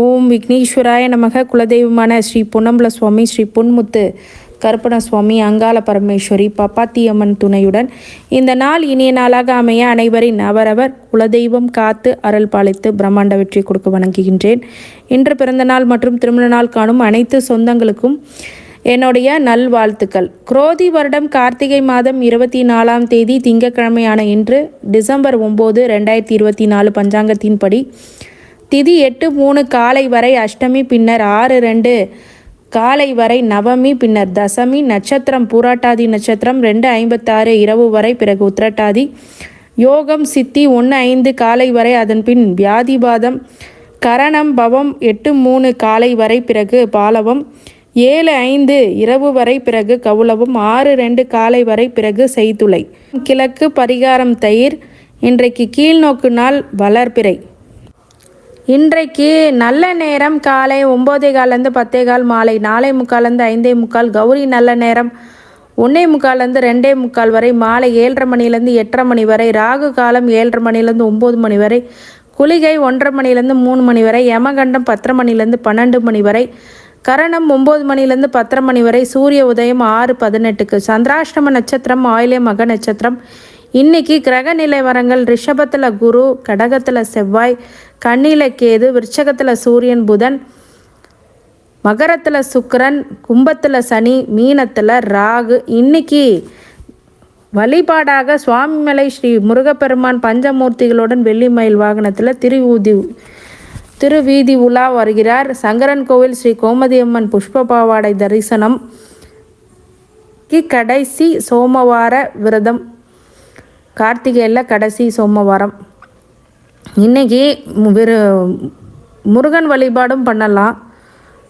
ஓம் விக்னேஸ்வராய நமக. குலதெய்வமான ஸ்ரீ பொன்னம்பல சுவாமி ஸ்ரீ பொன்முத்து கருப்பண சுவாமி அங்காள பரமேஸ்வரி பப்பாத்தியம்மன் துணையுடன் இந்த நாள் இனிய நாளாக அமைய அனைவரின் அவரவர் குலதெய்வம் காத்து அருள் பாலித்து பிரம்மாண்ட வெற்றி கொடுக்க வணங்குகின்றேன். இன்று பிறந்த நாள் மற்றும் திருமண நாள் காணும் அனைத்து சொந்தங்களுக்கும் என்னுடைய நல்வாழ்த்துக்கள். குரோதி வருடம் கார்த்திகை மாதம் இருபத்தி நாலாம் தேதி திங்கட்கிழமையான இன்று டிசம்பர் ஒம்பது ரெண்டாயிரத்தி இருபத்தி நாலு பஞ்சாங்கத்தின்படி திதி எட்டு மூணு காலை வரை அஷ்டமி பின்னர் ஆறு ரெண்டு காலை வரை நவமி பின்னர் தசமி நட்சத்திரம் பூராட்டாதி நட்சத்திரம் ரெண்டு ஐம்பத்தாறு இரவு வரை பிறகு உத்திரட்டாதி. யோகம் சித்தி ஒன்று ஐந்து காலை வரை அதன் பின் வியாதிபாதம் கரணம் பவம் எட்டு மூணு காலை வரை பிறகு பாலவம் ஏழு ஐந்து இரவு வரை பிறகு கவுளவும் ஆறு ரெண்டு காலை வரை பிறகு செய்துளை. கிழக்கு பரிகாரம் தயிர் இன்றைக்கு கீழ்நோக்கு நாள் வளர்பிறை. இன்றைக்கு நல்ல நேரம் காலை ஒம்போதே காலேருந்து பத்தே கால் மாலை நாலே முக்கால்லேருந்து ஐந்தே முக்கால் கௌரி நல்ல நேரம் ஒன்றே முக்கால்லேருந்து ரெண்டே முக்கால் வரை மாலை ஏழரை மணிலேருந்து எட்டரை மணி வரை ராகு காலம் ஏழரை மணிலேருந்து ஒம்பது மணி வரை குளிகை ஒன்றரை மணிலேருந்து மூணு மணி வரை யமகண்டம் பத்தரை மணிலேருந்து பன்னெண்டு மணி வரை கரணம் ஒம்பது மணிலேருந்து பத்தரை மணி வரை சூரிய உதயம் ஆறு பதினெட்டுக்கு சந்திராஷ்டம நட்சத்திரம் ஆயிலே மக நட்சத்திரம் இன்னைக்கு கிரக நிலைவரங்கள் ரிஷபத்தில் குரு கடகத்தில் செவ்வாய் கண்ணில கேது விருச்சகத்தில் சூரியன் புதன் மகரத்தில் சுக்கரன் கும்பத்தில் சனி மீனத்தில் ராகு. இன்னைக்கு வழிபாடாக சுவாமிமலை ஸ்ரீ முருகப்பெருமான் பஞ்சமூர்த்திகளுடன் வெள்ளிமயில் வாகனத்தில் திருவூதி திருவீதி உலா வருகிறார். சங்கரன் கோவில் ஸ்ரீ கோமதியம்மன் புஷ்ப பாவாடை தரிசனம். கி கடைசி சோமவார விரதம். கார்த்திகையில் கடைசி சோமவாரம். இன்னைக்கு விரு முருகன் வழிபாடும் பண்ணலாம்.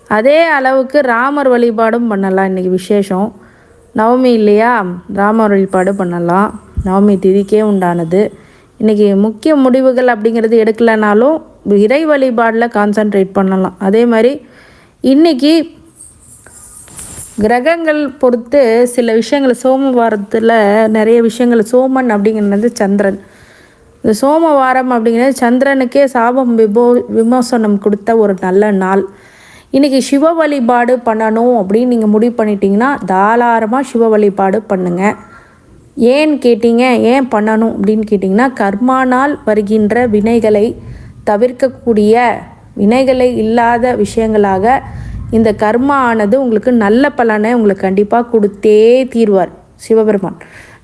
அதே அளவுக்கு ராமர் வழிபாடும் பண்ணலாம் இன்றைக்கி விசேஷம். நவமி இல்லையா? ராமர் வழிபாடு பண்ணலாம். நவமி திதிக்கே உண்டானது. இன்றைக்கி முக்கிய முடிவுகள் அப்படிங்கிறது எடுக்கலைனாலும் இறை வழிபாடில் கான்சன்ட்ரேட் பண்ணலாம். அதே மாதிரி இன்றைக்கி கிரகங்கள் பொறுத்து சில விஷயங்கள் சோமவாரத்தில் நிறைய விஷயங்கள் சோமன் அப்படிங்கிறது சந்திரன். இந்த சோமவாரம் அப்படிங்கிறது சந்திரனுக்கே சாபம் விபோ விமோசனம் கொடுத்த ஒரு நல்ல நாள். இன்றைக்கி சிவ வழிபாடு பண்ணணும் அப்படின்னு நீங்கள் முடிவு பண்ணிட்டீங்கன்னா தாராளமாக சிவ வழிபாடு பண்ணுங்கள் ஏன்னு கேட்டீங்க? ஏன் பண்ணணும் அப்படின்னு கேட்டிங்கன்னா கர்மானால் வருகின்ற வினைகளை தவிர்க்கக்கூடிய வினைகளை இல்லாத விஷயங்களாக இந்த கர்மா ஆனது உங்களுக்கு நல்ல பலனை உங்களுக்கு கண்டிப்பாக கொடுத்தே தீர்வார். சிவபெருமான்.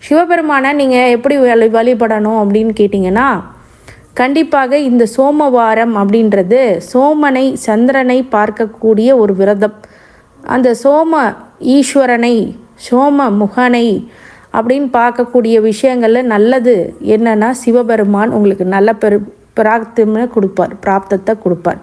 சிவபெருமானை நீங்கள் எப்படி வழி வழிபடணும் அப்படின்னு கேட்டிங்கன்னா கண்டிப்பாக இந்த சோமவாரம் அப்படின்றது சோமனை சந்திரனை பார்க்கக்கூடிய ஒரு விரதம். அந்த சோம ஈஸ்வரனை சோம முகனை அப்படின்னு பார்க்கக்கூடிய விஷயங்களில் நல்லது என்னன்னா சிவபெருமான் உங்களுக்கு நல்ல பெரு பிராப்தம்னு கொடுப்பார் பிராப்தத்தை கொடுப்பார்.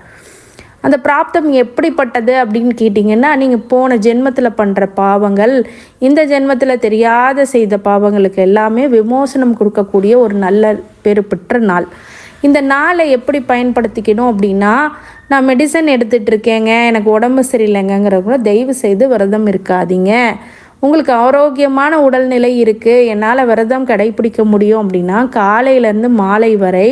அந்த பிராப்தம் எப்படிப்பட்டது அப்படின்னு கேட்டிங்கன்னா நீங்கள் போன ஜென்மத்தில் பண்ணுற பாவங்கள் இந்த ஜென்மத்தில் தெரியாத செய்த பாவங்களுக்கு எல்லாமே விமோசனம் கொடுக்கக்கூடிய ஒரு நல்ல பெருப்பெற்ற நாள். இந்த நாளை எப்படி பயன்படுத்திக்கணும் அப்படின்னா நான் மெடிசன் எடுத்துகிட்டு இருக்கேங்க எனக்கு உடம்பு சரியில்லைங்கிற கூட தயவு செய்து விரதம் இருக்காதீங்க. உங்களுக்கு ஆரோக்கியமான உடல்நிலை இருக்குது என்னால் விரதம் கடைபிடிக்க முடியும் அப்படின்னா காலையிலேருந்து மாலை வரை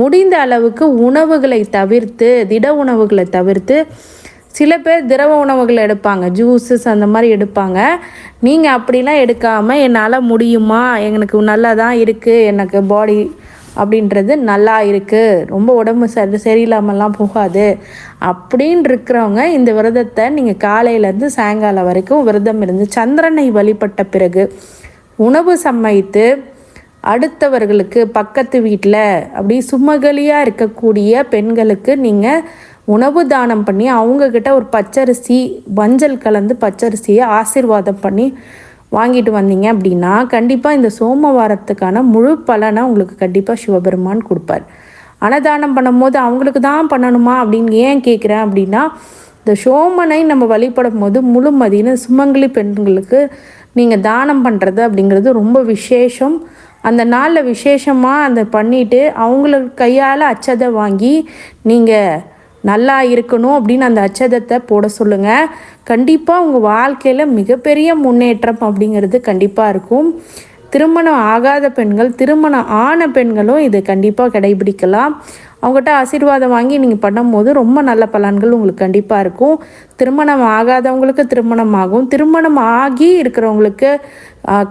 முடிந்த அளவுக்கு உணவுகளை தவிர்த்து திட உணவுகளை தவிர்த்து சில பேர் திரவ உணவுகள் எடுப்பாங்க. ஜூஸஸ் அந்த மாதிரி எடுப்பாங்க. நீங்கள் அப்படிலாம் எடுக்காமல் என்னால் முடியுமா? எனக்கு நல்லா தான் இருக்குது எனக்கு பாடி அப்படின்றது நல்லா இருக்குது ரொம்ப உடம்பு சரி சரியில்லாமலாம் போகாது. அப்படின்னு இருக்கிறவங்க இந்த விரதத்தை நீங்கள் காலையிலேருந்து சாயங்காலம் வரைக்கும் விரதம் இருந்து சந்திரனை வழிபட்ட பிறகு உணவு சமைத்து அடுத்தவர்களுக்கு பக்கத்து வீட்டில் அப்படி சுமகலியாக இருக்கக்கூடிய பெண்களுக்கு நீங்கள் உணவு தானம் பண்ணி அவங்கக்கிட்ட ஒரு பச்சரிசி மஞ்சள் கலந்து பச்சரிசியை ஆசீர்வாதம் பண்ணி வாங்கிட்டு வந்தீங்க அப்படின்னா கண்டிப்பாக இந்த சோமவாரத்துக்கான முழு பலனை உங்களுக்கு கண்டிப்பாக சிவபெருமான் கொடுப்பார். அன்னதானம் பண்ணும்போது அவங்களுக்கு தான் பண்ணணுமா அப்படின்னு ஏன் கேட்குறேன் அப்படின்னா இந்த சோமனை நம்ம வழிபடும் போது முழுமதின்னு சுமங்கலி பெண்களுக்கு நீங்கள் தானம் பண்ணுறது அப்படிங்கிறது ரொம்ப விசேஷம். அந்த நாளில் விசேஷமாக அந்த பண்ணிவிட்டு அவங்களுக்கு கையால் அச்சதை வாங்கி நீங்கள் நல்லா இருக்கணும் அப்படின்னு அந்த அச்சதத்தை போட சொல்லுங்கள் கண்டிப்பாக உங்கள் வாழ்க்கையில் மிகப்பெரிய முன்னேற்றம் அப்படிங்கிறது கண்டிப்பாக இருக்கும். திருமணம் ஆகாத பெண்கள் திருமணம் ஆன பெண்களும் இதை கண்டிப்பாக கடைபிடிக்கலாம். அவங்ககிட்ட ஆசீர்வாதம் வாங்கி நீங்கள் பண்ணும்போது ரொம்ப நல்ல பலன்கள் உங்களுக்கு கண்டிப்பாக இருக்கும். திருமணம் ஆகாதவங்களுக்கு திருமணம் ஆகும். திருமணம் ஆகி இருக்கிறவங்களுக்கு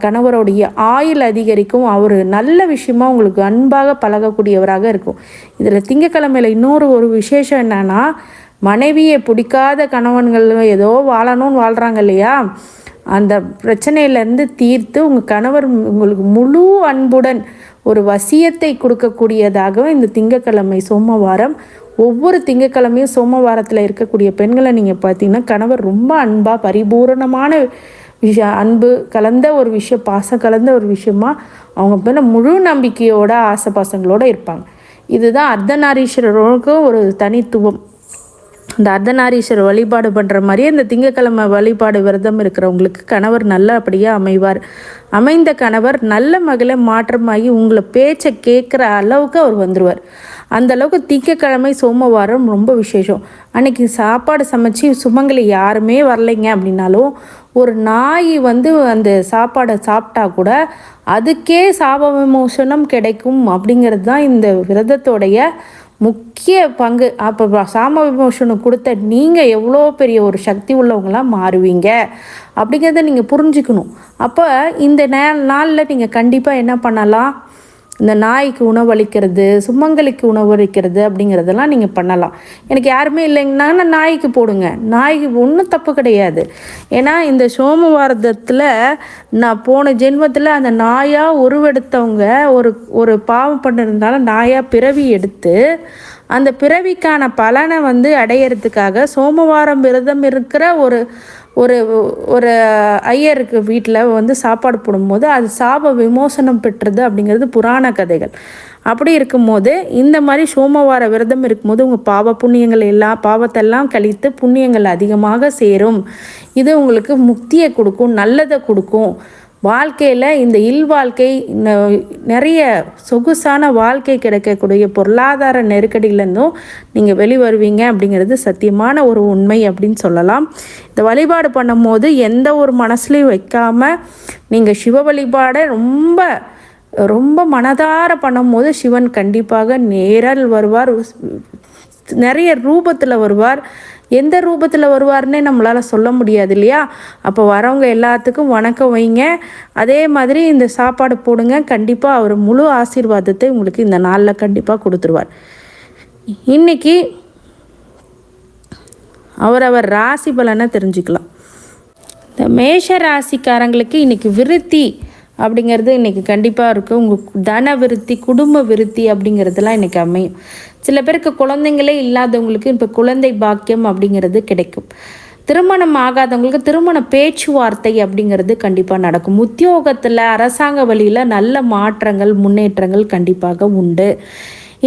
கணவருடைய ஆயுள் அதிகரிக்கும். அவர் நல்ல விஷயமா உங்களுக்கு அன்பாக பழகக்கூடியவராக இருக்கும். இதில் திங்கக்கிழமையில் இன்னொரு ஒரு விசேஷம் என்னன்னா மனைவியை பிடிக்காத கணவன்கள் ஏதோ வாழணும்னு வாழ்கிறாங்க இல்லையா? அந்த பிரச்சனையிலேருந்து தீர்த்து உங்கள் கணவர் உங்களுக்கு முழு அன்புடன் ஒரு வசியத்தை கொடுக்கக்கூடியதாகவும் இந்த திங்கக்கிழமை சோமவாரம். ஒவ்வொரு திங்கக்கிழமையும் சோமவாரத்தில் இருக்கக்கூடிய பெண்களை நீங்கள் பார்த்தீங்கன்னா கணவர் ரொம்ப அன்பாக பரிபூரணமான விஷ அன்பு கலந்த ஒரு விஷயம் பாசம் கலந்த ஒரு விஷயமா அவங்க மேலே முழு நம்பிக்கையோட ஆசை பாசங்களோடு இருப்பாங்க. இதுதான் அர்த்தநாரீஸ்வரருக்கும் ஒரு தனித்துவம். இந்த அர்த்தநாரீஸ்வரர் வழிபாடு பண்ணுற மாதிரியே இந்த திங்கக்கிழமை வழிபாடு விரதம் இருக்கிறவங்களுக்கு கணவர் நல்லபடியாக அமைவார். அமைந்த கணவர் நல்ல மகளை மாற்றமாகி உங்களை பேச்சை கேட்குற அளவுக்கு அவர் வந்துடுவார் அந்த அளவுக்கு திங்கக்கிழமை சோமவாரம் ரொம்ப விசேஷம். அன்னைக்கு சாப்பாடு சமைச்சு சுமங்கலி யாருமே வரலைங்க அப்படின்னாலும் ஒரு நாய் வந்து அந்த சாப்பாடை சாப்பிட்டா கூட அதுக்கே சாப விமோசனம் கிடைக்கும் அப்படிங்கிறது தான் இந்த விரதத்தோடைய முக்கிய பங்கு அப்போ சாம விமோசனம் கொடுத்த நீங்கள் எவ்வளோ பெரிய ஒரு சக்தி உள்ளவங்களாம் மாறுவீங்க. அப்படிங்கிறத நீங்கள் புரிஞ்சுக்கணும். அப்போ இந்த நே நாளில் நீங்கள் கண்டிப்பாக என்ன பண்ணலாம்? இந்த நாய்க்கு உணவளிக்கிறது சுமங்கலிக்கு உணவளிக்கிறது அப்படிங்கிறதெல்லாம் நீங்கள் பண்ணலாம். எனக்கு யாருமே இல்லைங்கன்னா நாய்க்கு போடுங்க. நாய்க்கு ஒன்றும் தப்பு கிடையாது. ஏன்னா இந்த சோமவாரதத்தில் நான் போன ஜென்மத்தில் அந்த நாயாக உருவெடுத்தவங்க ஒரு ஒரு பாவம் பண்ணிருந்தாலும் நாயாக பிறவி எடுத்து அந்த பிறவிக்கான பலனை வந்து அடையிறதுக்காக சோமவாரம் விரதம் இருக்கிற ஒரு ஒரு ஒரு ஐயருக்கு வீட்டில் வந்து சாப்பாடு போடும்போது அது சாப விமோசனம் பெற்றது அப்படிங்கிறது புராண கதைகள். அப்படி இருக்கும்போது இந்த மாதிரி சோமவார விரதம் இருக்கும்போது உங்கள் பாவ புண்ணியங்கள் எல்லாம் பாவத்தெல்லாம் கழித்து புண்ணியங்கள் அதிகமாக சேரும். இது உங்களுக்கு முக்தியை கொடுக்கும் நல்லதை கொடுக்கும். வாழ்க்கையில் இந்த இல்வாழ்க்கை வாழ்க்கை நிறைய சொகுசான வாழ்க்கை கிடைக்கக்கூடிய பொருளாதார நெருக்கடியிலேருந்தும் நீங்கள் வெளிவருவீங்க அப்படிங்கிறது சத்தியமான ஒரு உண்மை அப்படின்னு சொல்லலாம். இந்த வழிபாடு பண்ணும்போது எந்த ஒரு மனசுலையும் வைக்காமல் நீங்கள் சிவ வழிபாடை ரொம்ப ரொம்ப மனதார பண்ணும்போது சிவன் கண்டிப்பாக நேரில் வருவார். நிறைய ரூபத்தில் வருவார். எந்த ரூபத்தில் வருவார்னே நம்மளால் சொல்ல முடியாது இல்லையா? அப்போ வரவங்க எல்லாத்துக்கும் வணக்கம் வைங்க. அதே மாதிரி இந்த சாப்பாடு போடுங்க. கண்டிப்பாக அவர் முழு ஆசீர்வாதத்தை உங்களுக்கு இந்த நாளில் கண்டிப்பாக கொடுத்துருவார். இன்னைக்கு அவரவர் ராசி பலனை தெரிஞ்சுக்கலாம். இந்த மேஷ ராசிக்காரங்களுக்கு இன்னைக்கு விருத்தி அப்படிங்கிறது இன்னைக்கு கண்டிப்பாக இருக்குது உங்கள் தன விருத்தி குடும்ப விருத்தி அப்படிங்கிறதுலாம் இன்னைக்கு அமையும். சில பேருக்கு குழந்தைங்களே இல்லாதவங்களுக்கு இப்போ குழந்தை பாக்கியம் அப்படிங்கிறது கிடைக்கும். திருமணம் ஆகாதவங்களுக்கு திருமண பேச்சுவார்த்தை அப்படிங்கிறது கண்டிப்பாக நடக்கும். உத்தியோகத்தில் அரசாங்க வழியில் நல்ல மாற்றங்கள் முன்னேற்றங்கள் கண்டிப்பாக உண்டு.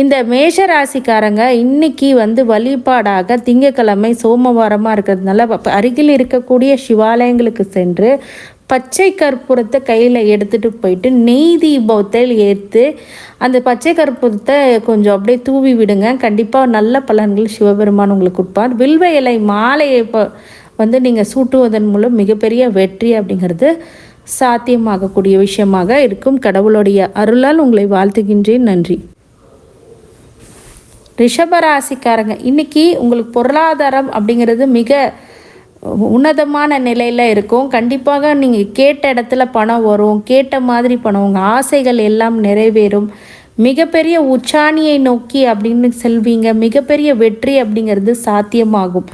இந்த மேஷ ராசிக்காரங்க இன்னைக்கு வந்து வழிபாடாக திங்கக்கிழமை சோமவாரமாக இருக்கிறதுனால அருகில் இருக்கக்கூடிய சிவாலயங்களுக்கு சென்று பச்சை கற்பூரத்தை கையில் எடுத்துகிட்டு போயிட்டு நெய் தீபத்தை ஏற்று அந்த பச்சை கற்பூரத்தை கொஞ்சம் அப்படியே தூவி விடுங்க. கண்டிப்பாக நல்ல பலன்கள் சிவபெருமான் உங்களுக்கு கொடுப்பார். வில்வ இலை மாலையை இப்போ வந்து நீங்கள் சூட்டுவதன் மூலம் மிகப்பெரிய வெற்றி அப்படிங்கிறது சாத்தியமாகக்கூடிய விஷயமாக இருக்கும். கடவுளுடைய அருளால் உங்களை வாழ்த்துகின்றேன். நன்றி. ரிஷபராசிக்காரங்க இன்னைக்கு உங்களுக்கு பொருளாதாரம் அப்படிங்கிறது மிக உன்னதமான நிலையில் இருக்கும். கண்டிப்பாக நீங்கள் கேட்ட இடத்துல பணம் வரும். கேட்ட மாதிரி பணம் உங்கள் ஆசைகள் எல்லாம் நிறைவேறும். மிகப்பெரிய உச்சாணியை நோக்கி அப்படின்னு செல்வீங்க. மிகப்பெரிய வெற்றி அப்படிங்கிறது சாத்தியமாகும்.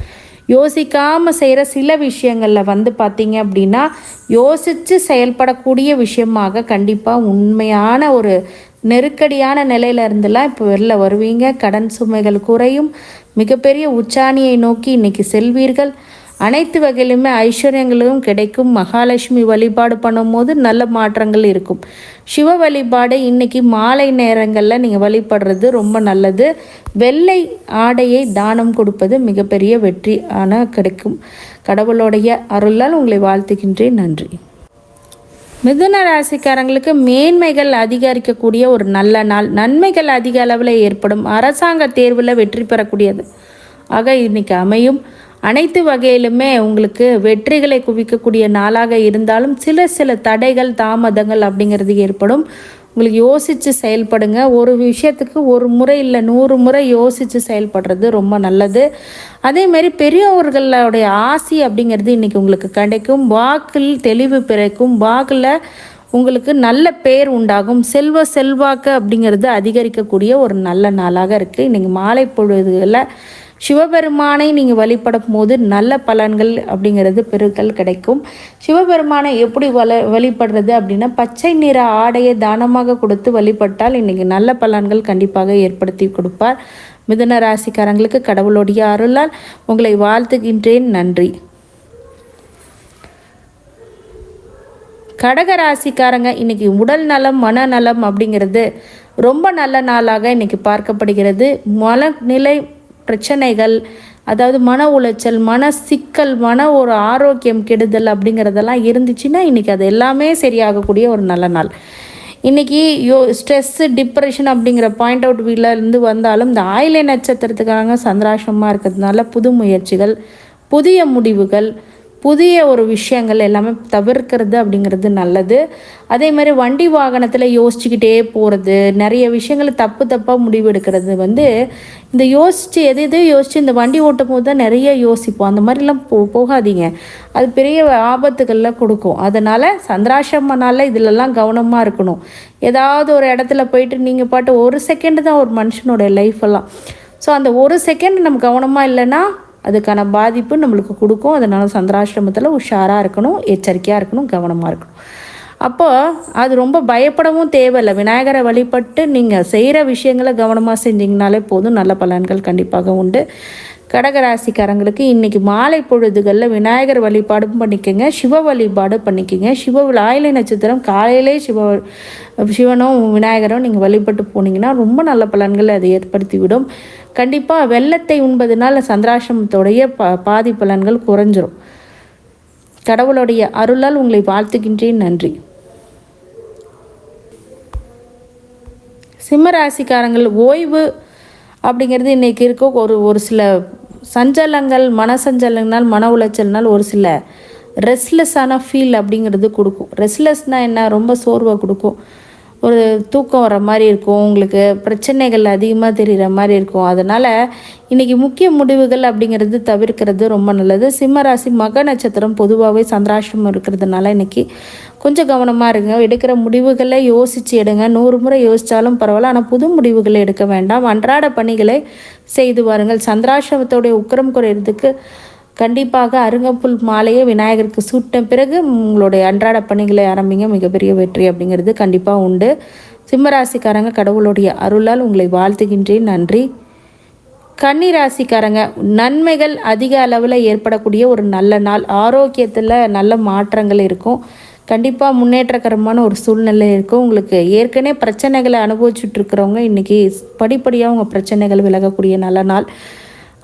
யோசிக்காமல் செய்கிற சில விஷயங்களில் வந்து பார்த்தீங்க அப்படின்னா யோசித்து செயல்படக்கூடிய விஷயமாக கண்டிப்பாக உண்மையான ஒரு நெருக்கடியான நிலையில இருந்தெல்லாம் இப்போ வெளில வருவீங்க. கடன் சுமைகள் குறையும். மிகப்பெரிய உச்சாணியை நோக்கி இன்னைக்கு செல்வீர்கள். அனைத்து வகையிலுமே ஐஸ்வர்யங்களும் கிடைக்கும். மகாலட்சுமி வழிபாடு பண்ணும்போது நல்ல மாற்றங்கள் இருக்கும். சிவ வழிபாடு இன்னைக்கு மாலை நேரங்களில் நீங்கள் வழிபடுறது ரொம்ப நல்லது. வெள்ளை ஆடையை தானம் கொடுப்பது மிகப்பெரிய வெற்றி ஆனால் கிடைக்கும். கடவுளுடைய அருளால் உங்களை வாழ்த்துகின்றேன். நன்றி. மிதுன ராசிக்காரங்களுக்கு மேன்மைகள் அதிகரிக்கக்கூடிய ஒரு நல்ல நாள். நன்மைகள் அதிக அளவில் ஏற்படும். அரசாங்க தேர்வில் வெற்றி பெறக்கூடியது. ஆக இன்னைக்கு அமையும். அனைத்து வகையிலுமே உங்களுக்கு வெற்றிகளை குவிக்கக்கூடிய நாளாக இருந்தாலும் சில சில தடைகள் தாமதங்கள் அப்படிங்கிறது ஏற்படும். உங்களுக்கு யோசித்து செயல்படுங்க. ஒரு விஷயத்துக்கு ஒரு முறை இல்லை நூறு முறை யோசித்து செயல்படுறது ரொம்ப நல்லது. அதேமாரி பெரியவர்களுடைய ஆசி அப்படிங்கிறது இன்றைக்கி உங்களுக்கு கிடைக்கும். வாக்கில் தெளிவு பிறக்கும். வாக்கில் உங்களுக்கு நல்ல பேர் உண்டாகும். செல்வ செல்வாக்கு அப்படிங்கிறது அதிகரிக்கக்கூடிய ஒரு நல்ல நாளாக இருக்குது இன்றைக்கி மாலை பொழுதுகளில் சிவபெருமானை நீங்கள் வழிபடும் போது நல்ல பலன்கள் அப்படிங்கிறது பெருக்கள் கிடைக்கும். சிவபெருமானை எப்படி வள வழிபடுறது அப்படின்னா பச்சை நிற ஆடையை தானமாக கொடுத்து வழிபட்டால் இன்றைக்கி நல்ல பலன்கள் கண்டிப்பாக ஏற்படுத்தி கொடுப்பார். மிதுன ராசிக்காரங்களுக்கு கடவுளுடைய அருளால் உங்களை வாழ்த்துகின்றேன். நன்றி. கடக ராசிக்காரங்க இன்னைக்கு உடல் நலம் மனநலம் அப்படிங்கிறது ரொம்ப நல்ல நாளாக இன்னைக்கு பார்க்கப்படுகிறது. மனநிலை பிரச்சனைகள் அதாவது மன உளைச்சல் மன சிக்கல் மன ஒரு ஆரோக்கியம் கெடுதல் அப்படிங்கிறதெல்லாம் இருந்துச்சுன்னா இன்றைக்கி அது எல்லாமே சரியாகக்கூடிய ஒரு நல்ல நாள். இன்றைக்கி யோ ஸ்ட்ரெஸ்ஸு டிப்ரெஷன் அப்படிங்கிற பாயிண்ட் அவுட் இருந்து வந்தாலும் இந்த ஆயிலை நட்சத்திரத்துக்காக சந்திராசமாக இருக்கிறதுனால புது முயற்சிகள் புதிய முடிவுகள் புதிய ஒரு விஷயங்கள் எல்லாமே தவிர்க்கிறது அப்படிங்கிறது நல்லது. அதே மாதிரி வண்டி வாகனத்தில் யோசிச்சுக்கிட்டே போகிறது நிறைய விஷயங்கள் தப்பு தப்பாக முடிவெடுக்கிறது வந்து இந்த யோசித்து எது எதோ யோசித்து இந்த வண்டி ஓட்டும் போது தான் நிறைய யோசிப்போம். அந்த மாதிரிலாம் போ போகாதீங்க. அது பெரிய ஆபத்துகளில் கொடுக்கும். அதனால் சந்திராசிரமனால இதிலெல்லாம் கவனமாக இருக்கணும். ஏதாவது ஒரு இடத்துல போயிட்டு நீங்கள் பாட்டு ஒரு செகண்டு தான் ஒரு மனுஷனோட லைஃப் எல்லாம். ஸோ அந்த ஒரு செகண்ட் நம்ம கவனமாக இல்லைன்னா அதுக்கான பாதிப்பு நம்மளுக்கு கொடுக்கும். அதனால் சந்திராசிரமத்தில் உஷாராக இருக்கணும் எச்சரிக்கையாக இருக்கணும் கவனமாக இருக்கணும். அப்போது அது ரொம்ப பயப்படவும் தேவையில்லை. விநாயகரை வழிபட்டு நீங்கள் செய்கிற விஷயங்களை கவனமாக செஞ்சிங்கனாலே போதும். நல்ல பலன்கள் கண்டிப்பாக உண்டு. கடகராசிக்காரங்களுக்கு இன்றைக்கி மாலை பொழுதுகளில் விநாயகர் வழிபாடும் பண்ணிக்கோங்க. சிவ வழிபாடு பண்ணிக்கோங்க. சிவ ஆயிலை நட்சத்திரம் காலையிலே சிவ சிவனும் விநாயகரும் நீங்கள் வழிபட்டு போனீங்கன்னா ரொம்ப நல்ல பலன்களை அதை ஏற்படுத்திவிடும். கண்டிப்பாக வெள்ளத்தை உண்பதுனால சந்திராசிரமத்துடைய ப பாதி பலன்கள் குறைஞ்சிரும். கடவுளுடைய அருளால் உங்களை வாழ்த்துகின்றேன் நன்றி. சிம்மராசிக்காரங்கள் ஓய்வு அப்படிங்கிறது இன்றைக்கி இருக்க ஒரு ஒரு சில சஞ்சலங்கள் மன சஞ்சலங்களால் மன உளைச்சல்னால் ஒரு சில ரெஸ்ட்லெஸ்ஸான ஃபீல் அப்படிங்கிறது கொடுக்கும். ரெஸ்ட்லெஸ்னால் என்ன? ரொம்ப சோர்வை கொடுக்கும். ஒரு தூக்கம் வர மாதிரி இருக்கும் உங்களுக்கு பிரச்சனைகள் அதிகமாக தெரிகிற மாதிரி இருக்கும். அதனால் இன்றைக்கி முக்கிய முடிவுகள் அப்படிங்கிறது தவிர்க்கிறது ரொம்ப நல்லது. சிம்மராசி மக நட்சத்திரம் பொதுவாகவே சந்திராஷ்டிரமம் இருக்கிறதுனால இன்றைக்கி கொஞ்சம் கவனமாக இருங்க. எடுக்கிற முடிவுகளை யோசித்து எடுங்க. நூறு முறை யோசித்தாலும் பரவாயில்ல. ஆனால் புது முடிவுகளை எடுக்க வேண்டாம். அன்றாட பணிகளை செய்து வாருங்கள். சந்திராசிரமத்தோடைய உக்கரம் குறையிறதுக்கு கண்டிப்பாக அருங்கப்புல் மாலையை விநாயகருக்கு சூட்ட பிறகு உங்களுடைய அன்றாட பணிகளை ஆரம்பிங்க. மிகப்பெரிய வெற்றி அப்படிங்கிறது கண்டிப்பாக உண்டு. சிம்மராசிக்காரங்க கடவுளுடைய அருளால் உங்களை வாழ்த்துகின்றேன். நன்றி. கன்னிராசிக்காரங்க நன்மைகள் அதிக அளவில் ஏற்படக்கூடிய ஒரு நல்ல நாள். ஆரோக்கியத்தில் நல்ல மாற்றங்கள் இருக்கும். கண்டிப்பாக முன்னேற்றகரமான ஒரு சூழ்நிலை இருக்கும். உங்களுக்கு ஏற்கனவே பிரச்சனைகளை அனுபவிச்சுட்ருக்கிறவங்க இன்றைக்கி படிப்படியாக உங்கள் பிரச்சனைகள் விலகக்கூடிய நல்ல நாள்.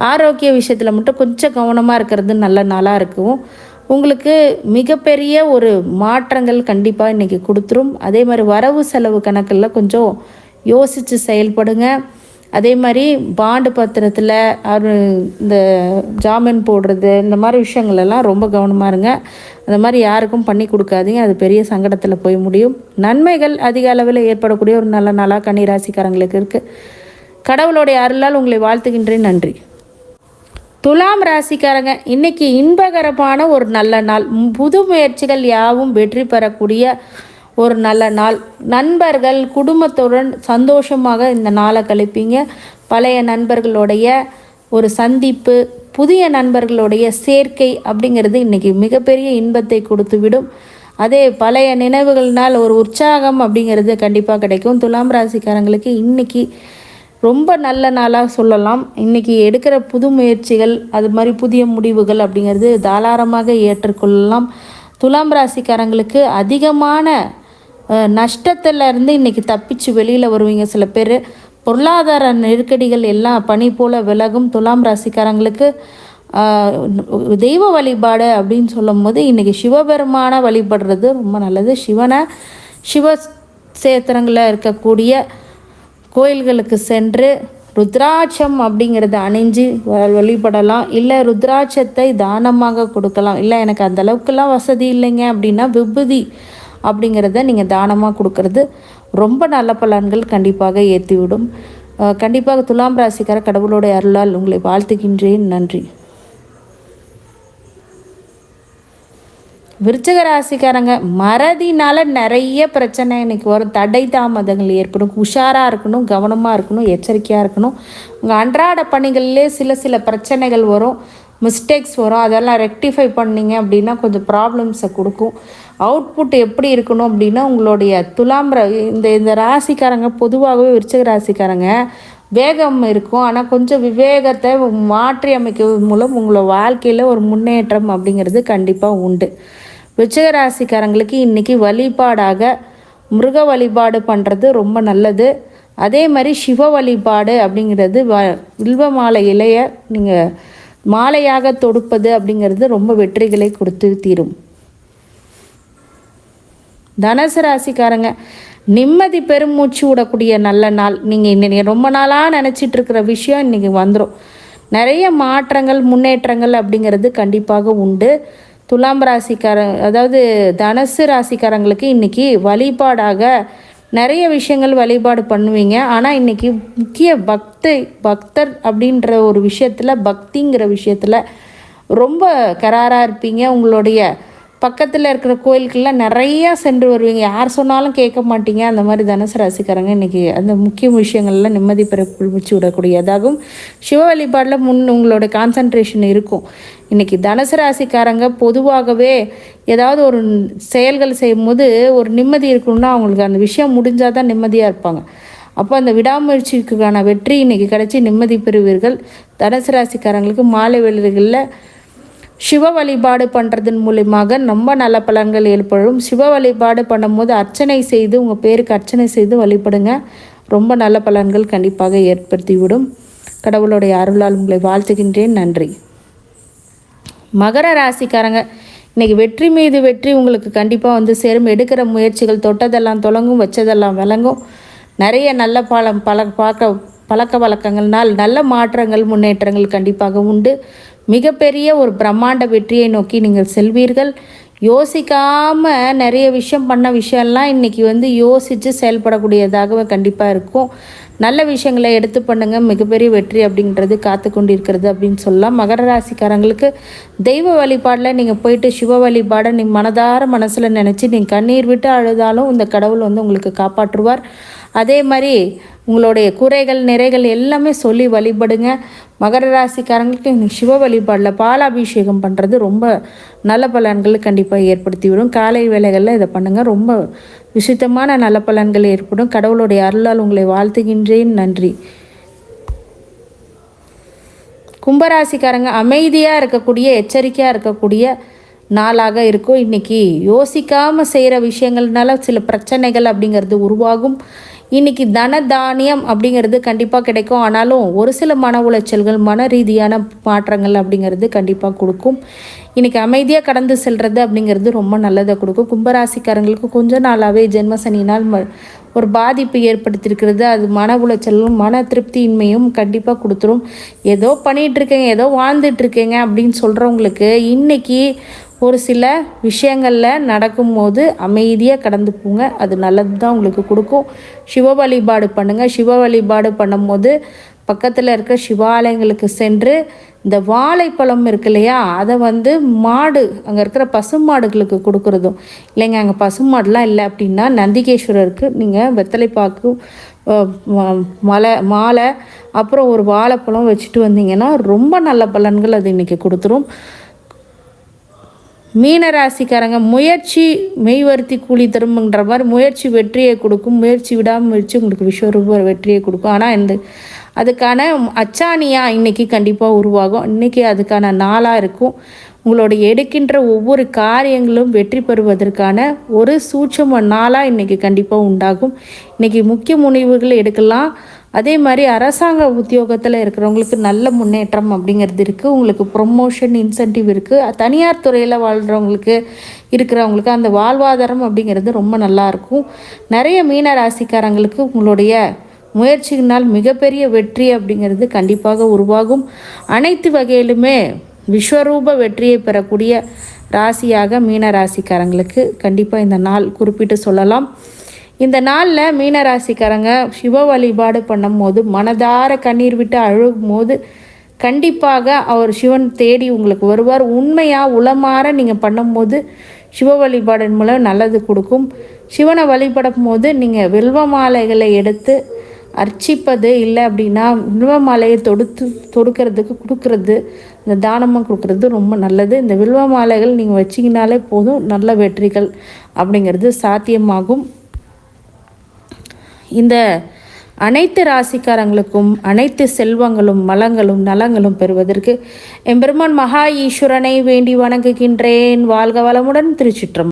ஆரோக்கிய விஷயத்தில் மட்டும் கொஞ்சம் கவனமாக இருக்கிறது நல்ல நாளாக இருக்கும். உங்களுக்கு மிகப்பெரிய ஒரு மாற்றங்கள் கண்டிப்பாக இன்றைக்கி கொடுத்துரும். அதே மாதிரி வரவு செலவு கணக்கில் கொஞ்சம் யோசித்து செயல்படுங்க. அதே மாதிரி பாண்டு பத்திரத்தில் இந்த ஜாமீன் போடுறது இந்த மாதிரி விஷயங்களெல்லாம் ரொம்ப கவனமாக இருங்க. அந்த மாதிரி யாருக்கும் பண்ணி கொடுக்காதீங்க. அது பெரிய சங்கடத்தில் போய் முடியும். நன்மைகள் அதிக அளவில் ஏற்படக்கூடிய ஒரு நல்ல நாளாக கன்னிராசிக்காரங்களுக்கு இருக்குது கடவுளுடைய அருளால் உங்களை வாழ்த்துகின்றேன். நன்றி. துலாம் ராசிக்காரங்க இன்னைக்கு இன்பகரமான ஒரு நல்ல நாள். புது முயற்சிகள் யாவும் வெற்றி பெறக்கூடிய ஒரு நல்ல நாள். நண்பர்கள் குடும்பத்துடன் சந்தோஷமாக இந்த நாளை கழிப்பீங்க. பழைய நண்பர்களுடைய ஒரு சந்திப்பு புதிய நண்பர்களுடைய சேர்க்கை அப்படிங்கிறது இன்றைக்கி மிகப்பெரிய இன்பத்தை கொடுத்துவிடும். அதே பழைய நினைவுகள்னால் ஒரு உற்சாகம் அப்படிங்கிறது கண்டிப்பாக கிடைக்கும். துலாம் ராசிக்காரங்களுக்கு இன்றைக்கி ரொம்ப நல்ல நாளாக சொல்லலாம். இன்றைக்கி எடுக்கிற புது முயற்சிகள் அது மாதிரி புதிய முடிவுகள் அப்படிங்கிறது தாராளமாக ஏற்றுக்கொள்ளலாம். துலாம் ராசிக்காரங்களுக்கு அதிகமான நஷ்டத்துலேருந்து இன்றைக்கி தப்பிச்சு வெளியில் வருவீங்க சில பேர். பொருளாதார நெருக்கடிகள் எல்லாம் பனி போல் விலகும் துலாம் ராசிக்காரங்களுக்கு தெய்வ வழிபாடு அப்படின்னு சொல்லும் போது இன்றைக்கி சிவபெருமானை வழிபடுறது ரொம்ப நல்லது. சிவனை சிவ சேத்திரங்களில் இருக்கக்கூடிய கோயில்களுக்கு சென்று ருத்ராட்சம் அப்படிங்கிறத அணிஞ்சு வழிபடலாம். இல்லை ருத்ராட்சத்தை தானமாக கொடுக்கலாம். இல்லை எனக்கு அந்தளவுக்குலாம் வசதி இல்லைங்க அப்படின்னா விபூதி அப்படிங்கிறத நீங்கள் தானமாக கொடுக்கறது ரொம்ப நல்ல பலன்கள் கண்டிப்பாக ஏற்றிவிடும் கண்டிப்பாக துலாம் ராசிக்கார கடவுளுடைய அருளால் உங்களை வாழ்த்துகின்றேன். நன்றி. விருச்சக ராசிக்காரங்க மறதினால நிறைய பிரச்சனை இன்னைக்கு வரும். தடை தாமதங்கள் ஏற்படும். உஷாராக இருக்கணும் கவனமாக இருக்கணும் எச்சரிக்கையாக இருக்கணும். உங்கள் அன்றாட பணிகள்லேயே சில சில பிரச்சனைகள் வரும். மிஸ்டேக்ஸ் வரும். அதெல்லாம் ரெக்டிஃபை பண்ணிங்க அப்படின்னா கொஞ்சம் ப்ராப்ளம்ஸை கொடுக்கும். அவுட்புட் எப்படி இருக்கணும் அப்படின்னா உங்களுடைய துலாம் இந்த இந்த ராசிக்காரங்க பொதுவாகவே விருச்சக ராசிக்காரங்க வேகம் இருக்கும். ஆனால் கொஞ்சம் விவேகத்தை மாற்றி அமைக்கிறது மூலம் உங்களோட வாழ்க்கையில் ஒரு முன்னேற்றம் அப்படிங்கிறது கண்டிப்பாக உண்டு. விருச்சக ராசிக்காரங்களுக்கு இன்றைக்கி வழிபாடாக முருக வழிபாடு பண்ணுறது ரொம்ப நல்லது. அதே மாதிரி சிவ வழிபாடு அப்படிங்கிறது வ வில்வ மாலை இலைய நீங்கள் மாலையாக தொடுப்பது அப்படிங்கிறது ரொம்ப வெற்றிகளை கொடுத்து தீரும். தனுசு ராசிக்காரங்க நிம்மதி பெருமூச்சு விடக்கூடிய நல்ல நாள். நீங்கள் இன்னைக்கு ரொம்ப நாளாக நினச்சிட்டு இருக்கிற விஷயம் இன்றைக்கி வந்துடும் நிறைய மாற்றங்கள் முன்னேற்றங்கள் அப்படிங்கிறது கண்டிப்பாக உண்டு. துலாம் ராசிக்கார அதாவது தனுசு ராசிக்காரங்களுக்கு இன்றைக்கி வழிபாடாக நிறைய விஷயங்கள் வழிபாடு பண்ணுவீங்க. ஆனால் இன்றைக்கி முக்கிய பக்தை பக்தர் அப்படின்ற ஒரு விஷயத்தில் பக்திங்கிற விஷயத்தில் ரொம்ப கராராக இருப்பீங்க. உங்களுடைய பக்கத்தில் இருக்கிற கோயிலுக்கெல்லாம் நிறையா சென்று வருவீங்க. யார் சொன்னாலும் கேட்க மாட்டீங்க. அந்த மாதிரி தனுசு ராசிக்காரங்க இன்றைக்கி அந்த முக்கிய விஷயங்கள்லாம் நிம்மதி பெற குளிச்சு விடக்கூடியதாகவும் சிவ வழிபாடில் முன் உங்களோட கான்சன்ட்ரேஷன் இருக்கும். இன்றைக்கி தனுசு ராசிக்காரங்க பொதுவாகவே ஏதாவது ஒரு செயல்கள் செய்யும்போது ஒரு நிம்மதி இருக்கணும்னா அவங்களுக்கு அந்த விஷயம் முடிஞ்சால் தான் நிம்மதியாக இருப்பாங்க. அப்போ அந்த விடாமுயற்சிக்கான வெற்றி இன்றைக்கி கிடச்சி நிம்மதி பெறுவீர்கள். தனுசு ராசிக்காரங்களுக்கு மாலை வேலைகளில் சிவ வழிபாடு பண்ணுறதன் மூலியமாக ரொம்ப நல்ல பலன்கள் ஏற்படும். சிவ வழிபாடு பண்ணும்போது அர்ச்சனை செய்து உங்கள் பேருக்கு அர்ச்சனை செய்து வழிபடுங்க. ரொம்ப நல்ல பலன்கள் கண்டிப்பாக ஏற்படுத்திவிடும். கடவுளுடைய அருளால் உங்களை வாழ்த்துகின்றேன். நன்றி. மகர ராசிக்காரங்க இன்றைக்கி வெற்றி மீது வெற்றி உங்களுக்கு கண்டிப்பாக வந்து சேரும். எடுக்கிற முயற்சிகள் தொட்டதெல்லாம் தொடங்கும் வச்சதெல்லாம் விளங்கும். நிறைய நல்ல பாலம் பல பார்க்க பழக்க வழக்கங்கள்னால் நல்ல மாற்றங்கள் முன்னேற்றங்கள் கண்டிப்பாக உண்டு. மிகப்பெரிய ஒரு பிரம்மாண்ட வெற்றியை நோக்கி நீங்கள் செல்வீர்கள். யோசிக்காமல் நிறைய விஷயம் பண்ண விஷயம்லாம் இன்றைக்கி வந்து யோசித்து செயல்படக்கூடியதாகவே கண்டிப்பாக இருக்கும். நல்ல விஷயங்களை எடுத்து பண்ணுங்கள் மிகப்பெரிய வெற்றி அப்படின்றது காத்து கொண்டிருக்கிறது அப்படின்னு சொல்லலாம். மகர ராசிக்காரங்களுக்கு தெய்வ வழிபாடில் நீங்கள் போயிட்டு சிவ வழிபாடை நீ மனதார மனசில் நினச்சி நீங்கள் கண்ணீர் விட்டு அழுதாலும் இந்த கடவுள் வந்து உங்களுக்கு காப்பாற்றுவார். அதே மாதிரி உங்களுடைய குறைகள் நிறைகள் எல்லாமே சொல்லி வழிபடுங்க. மகர ராசிக்காரங்களுக்கு இன்னைக்கு சிவ வழிபாடில் பாலாபிஷேகம் பண்ணுறது ரொம்ப நல்ல பலன்கள் கண்டிப்பாக ஏற்படுத்தி விடும். காலை வேலைகளில் இதை பண்ணுங்கள் ரொம்ப விசித்தமான நல்ல பலன்கள் ஏற்படும். கடவுளுடைய அருளால் உங்களை வாழ்த்துகின்றேன். நன்றி. கும்பராசிக்காரங்க அமைதியாக இருக்கக்கூடிய எச்சரிக்கையாக இருக்கக்கூடிய நாளாக இருக்கும். இன்றைக்கி யோசிக்காமல் செய்கிற விஷயங்கள்னால சில பிரச்சனைகள் அப்படிங்கிறது உருவாகும். இன்றைக்கி தன தானியம் அப்படிங்கிறது கண்டிப்பாக கிடைக்கும். ஆனாலும் ஒரு சில மன உளைச்சல்கள் மன ரீதியான மாற்றங்கள் அப்படிங்கிறது கண்டிப்பாக கொடுக்கும். இன்றைக்கி அமைதியாக கடந்து செல்வது அப்படிங்கிறது ரொம்ப நல்லதை கொடுக்கும். கும்பராசிக்காரங்களுக்கு கொஞ்ச நாளாகவே ஜென்மசனினால் ஒரு பாதிப்பு ஏற்படுத்தியிருக்கிறது. அது மன உளைச்சலும் மன திருப்தியின்மையும் கண்டிப்பாக கொடுத்துரும். ஏதோ பண்ணிகிட்ருக்கேங்க ஏதோ வாழ்ந்துட்டுருக்கேங்க அப்படின்னு சொல்கிறவங்களுக்கு இன்றைக்கி ஒரு சில விஷயங்களில் நடக்கும்போது அமைதியாக கடந்து போங்க. அது நல்லது தான் உங்களுக்கு கொடுக்கும். சிவ வழிபாடு பண்ணுங்கள் சிவ வழிபாடு பண்ணும்போது பக்கத்தில் இருக்க சிவாலயங்களுக்கு சென்று இந்த வாழைப்பழம் இருக்கு இல்லையா? அதை வந்து மாடு அங்கே இருக்கிற பசுமாடுகளுக்கு கொடுக்குறதும். இல்லைங்க அங்கே பசுமாடுலாம் இல்லை அப்படின்னா நந்திகேஸ்வரருக்கு நீங்கள் வெத்தலைப்பாக்கு மலை மாலை அப்புறம் ஒரு வாழைப்பழம் வச்சுட்டு வந்தீங்கன்னா ரொம்ப நல்ல பலன்கள் அது இன்றைக்கி கொடுத்துரும். மீனராசிக்காரங்க முயற்சி மெய்வருத்தி கூலி தரும்புன்ற மாதிரி முயற்சி வெற்றியை கொடுக்கும். முயற்சி விடாமுயற்சி உங்களுக்கு விஸ்வரூப வெற்றியை கொடுக்கும். ஆனால் இந்த அதுக்கான அச்சாணியாக இன்றைக்கி கண்டிப்பாக உருவாகும். இன்றைக்கி அதுக்கான நாளாக இருக்கும். உங்களோட எடுக்கின்ற ஒவ்வொரு காரியங்களும் வெற்றி பெறுவதற்கான ஒரு சூட்சம நாளாக இன்றைக்கி கண்டிப்பாக உண்டாகும். இன்றைக்கி முக்கிய முனைவுகள் எடுக்கலாம். அதே மாதிரி அரசாங்க உத்தியோகத்தில் இருக்கிறவங்களுக்கு நல்ல முன்னேற்றம் அப்படிங்கிறது இருக்குது உங்களுக்கு ப்ரொமோஷன் இன்சென்டிவ் இருக்குது தனியார் துறையில் வாழ்கிறவங்களுக்கு இருக்கிறவங்களுக்கு அந்த வாழ்வாதாரம் அப்படிங்கிறது ரொம்ப நல்லாயிருக்கும் நிறைய மீன ராசிக்காரங்களுக்கு உங்களுடைய முயற்சியினால் மிகப்பெரிய வெற்றி அப்படிங்கிறது கண்டிப்பாக உருவாகும். அனைத்து வகையிலுமே விஸ்வரூப வெற்றியை பெறக்கூடிய ராசியாக மீன ராசிக்காரங்களுக்கு கண்டிப்பாக இந்த நாள் குறிப்பிட்டு சொல்லலாம். இந்த நாளில் மீனராசிக்காரங்க சிவ வழிபாடு பண்ணும்போது மனதார கண்ணீர் விட்டு அழுகும் போது கண்டிப்பாக அவர் சிவன் தேடி உங்களுக்கு வருவார். உண்மையாக உளமாற நீங்கள் பண்ணும்போது சிவ வழிபாடின் மூலம் நல்லது கொடுக்கும். சிவனை வழிபடும் போது நீங்கள் வில்வ மாலைகளை எடுத்து அர்ச்சிப்பது இல்லை அப்படின்னா வில்வ மாலையை தொடுத்து தொடுக்கிறதுக்கு கொடுக்கறது இந்த தானமாக கொடுக்கறது ரொம்ப நல்லது. இந்த வில்வ மாலைகள் நீங்கள் வச்சிங்கனாலே போதும் நல்ல வெற்றிகள் அப்படிங்கிறது சாத்தியமாகும். இந்த அனைத்து ராசிக்காரங்களுக்கும் அனைத்து செல்வங்களும் மலங்களும் நலங்களும் பெறுவதற்கு எம்பெருமான் மகா ஈஸ்வரனை வேண்டி வணங்குகின்றேன். வாழ்க வளமுடன் திருச்சிற்றம்